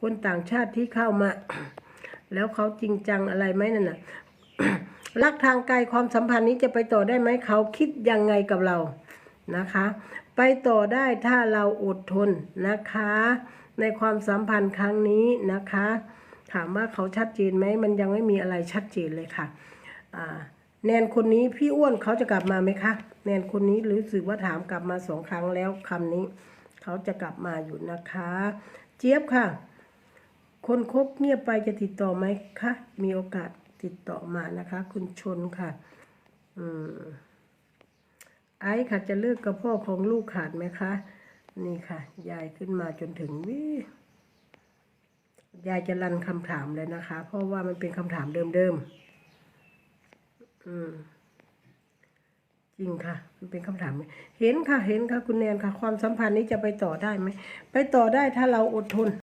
คนต่างชาติที่เข้ามา แล้วเขาจริงจังอะไรไหมนั่นน่ะรักทางไกลความสัมพันธ์นี้จะไปต่อได้ไหมเขาคิดยังไงกับเรานะคะ ไปต่อได้ถ้าเราอดทนนะคะ ในความสัมพันธ์ครั้งนี้นะคะ ถามว่าเขาชัดเจนไหมมันยังไม่มีอะไรชัดเจนเลยค่ะแนนคนนี้พี่อ้วนเขาจะกลับมาไหมคะแนนคนนี้รู้สึกว่าถามกลับมาสองครั้งแล้วคำนี้ เขาจะกลับมาอยู่นะคะ เจี๊ยบค่ะ คนคบเงียบไปจะติดต่อไหมคะ มีโอกาสติดต่อมานะคะ คุณชนค่ะอืมไอ้ค่ะจะเลิกกับพ่อของลูกขาดไหมคะ นี่ค่ะ ยายขึ้นมาจนถึงวิยายจะรันคำถามเลยนะคะ เพราะว่ามันเป็นคำถามเดิมๆอืมจริงค่ะ มันเป็นคำถาม เห็นค่ะ เห็นค่ะ คุณแนนค่ะ ความสัมพันธ์นี้จะไปต่อได้ไหม ไปต่อได้ถ้าเราอดทน